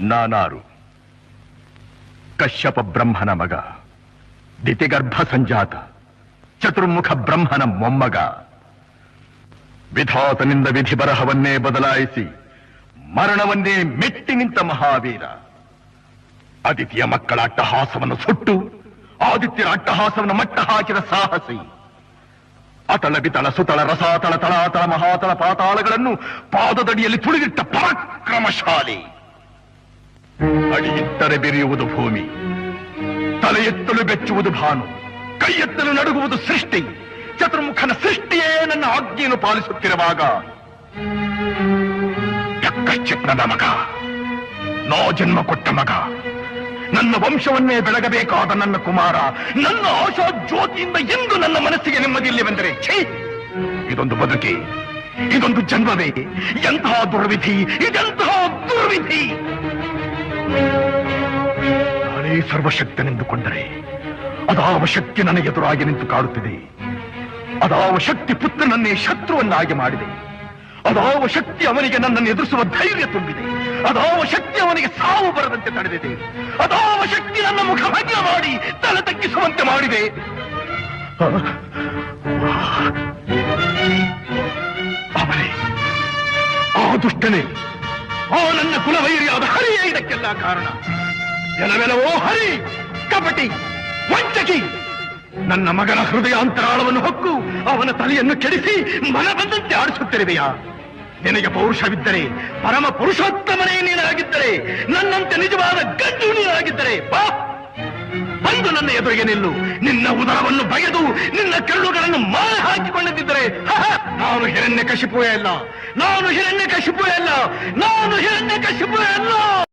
ನಾನಾರು. ಕಶ್ಯಪ ಬ್ರಹ್ಮನ ಮಗ, ದಿತಿಗರ್ಭ ಸಂಜಾತ, ಚತುರ್ಮುಖ ಬ್ರಹ್ಮನ ಮೊಮ್ಮಗ. ವಿಧಾತನಿಂದ ವಿಧಿ ಬರಹವನ್ನೇ ಬದಲಾಯಿಸಿ, ಮರಣವನ್ನೇ ಮೆಟ್ಟಿ ನಿಂತ ಮಹಾವೀರ. ಆದಿತ್ಯ ಮಕ್ಕಳ ಅಟ್ಟಹಾಸವನ್ನು ಸುಟ್ಟು, ಆದಿತ್ಯರ ಅಟ್ಟಹಾಸವನ್ನು ಮಟ್ಟ ಹಾಕಿದ ಸಾಹಸಿ. ಅತಳ ಬಿತಳ ಸುತಳ ರಸಾತಳ ತಳಾತಳ ಮಹಾತಳ ಪಾತಾಳಗಳನ್ನು ಪಾದದಡಿಯಲ್ಲಿ ತುಳಿದಿಟ್ಟ ಪರಾಕ್ರಮಶಾಲಿ. ಅಡಿಯಿಟ್ಟರೆ ಬೆರೆಯುವುದು ಭೂಮಿ ತಲೆ ಎತ್ತಲು ಬೆಚ್ಚುವುದು ಭಾನು ಕೈ ಎತ್ತಲು ನಡುಗುವುದು ಸೃಷ್ಟಿ, ಚತುರ್ಮುಖನ ಸೃಷ್ಟಿಯೇ ನನ್ನ ಆಜ್ಞೆಯನ್ನು ಪಾಲಿಸುತ್ತಿರುವಾಗ ನನ್ನ ಮಗ, ನೋ ಜನ್ಮ ಕೊಟ್ಟ ಮಗ, ನನ್ನ ವಂಶವನ್ನೇ ಬೆಳಗಬೇಕಾದ ನನ್ನ ಕುಮಾರ, ನನ್ನ ಆಶಾ ಜ್ಯೋತಿಯಿಂದ ಎಂದು ನನ್ನ ಮನಸ್ಸಿಗೆ ನೆಮ್ಮದಿಯಿಲ್ಲವೆಂದರೆ ಛೇ! ಇದೊಂದು ಬದುಕೆ, ಇದೊಂದು ಜನ್ಮವೇ, ಎಂತಹ ದುರ್ವಿಧಿ, ಇದೆಂತಹ ದುರ್ವಿಧಿ! ನಾನೇ ಸರ್ವಶಕ್ತನೆಂದುಕೊಂಡರೆ ಅದಾವ ಶಕ್ತಿ ನನ್ನ ಎದುರಾಗಿ ನಿಂತು ಕಾಡುತ್ತಿದೆ. ಅದಾವ ಶಕ್ತಿ ಪುತ್ರನನ್ನೇ ಶತ್ರುವನ್ನಾಗಿ ಮಾಡಿದೆ. ಅದಾವ ಶಕ್ತಿ ಅವನಿಗೆ ನನ್ನನ್ನು ಎದುರಿಸುವ ಧೈರ್ಯ ತುಂಬಿದೆ. ಅದಾವ ಶಕ್ತಿ ಅವನಿಗೆ ಸಾವು ಬರದಂತೆ ತಡೆದಿದೆ ಅದಾವ ಶಕ್ತಿ ನನ್ನ ಮುಖ ಭಗ್ನ ಮಾಡಿ ತಲೆ ತಗ್ಗಿಸುವಂತೆ ಮಾಡಿದೆ. ಅವನೇ, ಆ ದುಷ್ಟನೇ, ಆ ನನ್ನ ಕುಲವೈರಿಯಾದ ಕಾರಣ. ಎಲವೆಲವೋ ಹರಿ, ಕಪಟಿ, ವಂಚಕಿ. ನನ್ನ ಮಗನ ಹೃದಯ ಅಂತರಾಳವನ್ನು ಹೊಕ್ಕು, ಅವನ ತಲೆಯನ್ನು ಕೆಡಿಸಿ ಮನ ಬಂದಂತೆ ಆಡಿಸುತ್ತಿರುವೆಯಾ? ನಿನಗೆ ಪೌರುಷವಿದ್ದರೆ, ಪರಮ ಪುರುಷೋತ್ತಮನೇ ನೀನಾಗಿದ್ದರೆ, ನನ್ನಂತೆ ನಿಜವಾದ ಗಂಡು ನೀನಾಗಿದ್ದರೆ, ಬಾ. ಬಂದು ನನ್ನ ಎದುರಿಗೆ ನಿಲ್ಲು. ನಿನ್ನ ಉದರವನ್ನು ಬಗೆದು, ನಿನ್ನ ಕೆರಳುಗಳನ್ನು ಮಾರ ಹಾಕಿಕೊಂಡಿದ್ದರೆ ನಾನು ಹಿರಣ್ಯ ಕಶಿಪುವೆ ಅಲ್ಲ ನಾನು ಹಿರಣ್ಯ ಕಶಿಪುವೆ ಅಲ್ಲ ನಾನು ಹಿರಣ್ಯ ಕಶಿಪುವೆ ಅಲ್ಲ